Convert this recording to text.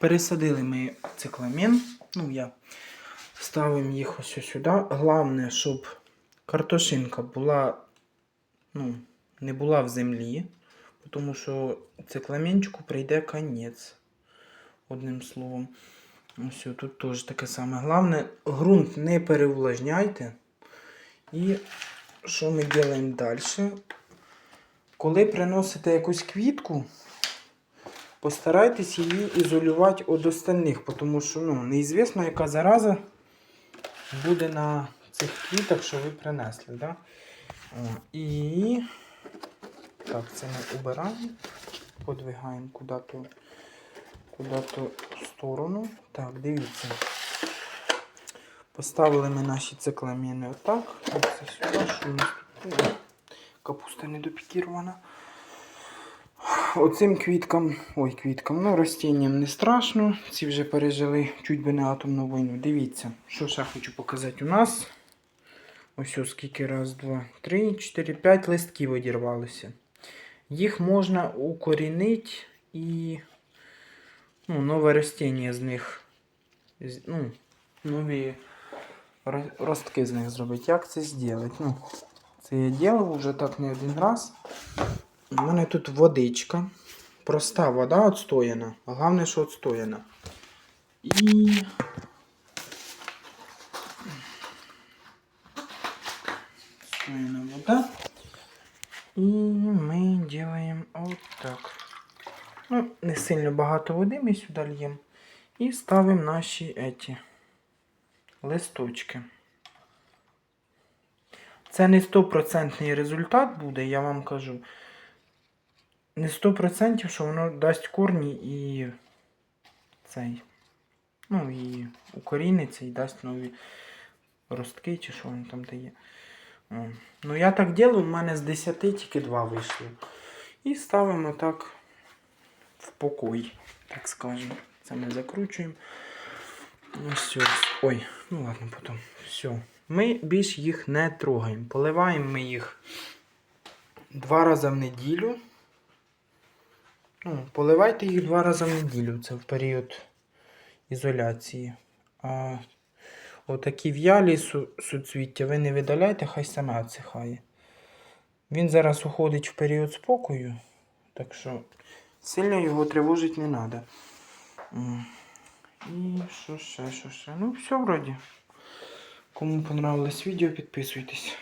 Пересадили ми цикламен. Ну, я ставимо їх ось сюди. Головне, щоб картошинка була, ну, не була в землі, тому що цикламенчику прийде конець. Одним словом. Ось тут теж таке саме. Головне, ґрунт не переувлажняйте. І що ми робимо далі? Коли приносите якусь квітку, постарайтесь її ізолювати від остальних, тому що ну, неізвісно, яка зараза буде на цих квітах, що ви принесли. Да? О, і так, це ми убираємо, подвигаємо куди-то куди-то в сторону. Так, дивіться. Поставили ми наші цикламени отак. Це сюди, що у нас тут капуста не допікірована. Оцим квіткам, ой, квіткам, ну ростінням не страшно. Ці вже пережили чуть би не атомну війну. Дивіться, що ще хочу показати у нас. Ось ось скільки раз, два, три, чотири, п'ять листків одірвалося. Їх можна укорінити і ну, нове ростіння з них. Ну, нові ростки з них зробити. Як це зробити? Ну, це я робив вже так не один раз. У мене тут водичка. Проста вода відстояна. А Головне, що відстояна. І. Відстояна вода. І ми робимо отак. Ну, не сильно багато води ми сюди льємо. І ставимо наші еті листочки. Це не стопроцентний результат буде, я вам кажу. Не 100%, що воно дасть корні і цей. Ну і укоріниться і дасть нові ростки, чи що воно там дає. Ну я так ділю, в мене з 10 тільки 2 вийшло. І ставимо так в покой, так скажемо. Це ми закручуємо. Ну, все. Ой, ну ладно, потім. Все. Ми більш їх не трогаємо. Поливаємо ми їх два рази в неділю. Ну, поливайте їх два рази в неділю. Це в період ізоляції. А отакі в'ялі су- суцвіття ви не видаляйте, хай саме відсихає. Він зараз уходить в період спокою, так що сильно його тривожити не треба. І що ще, що ще? Ну, все вроді. Кому понравилось відео, підписуйтесь.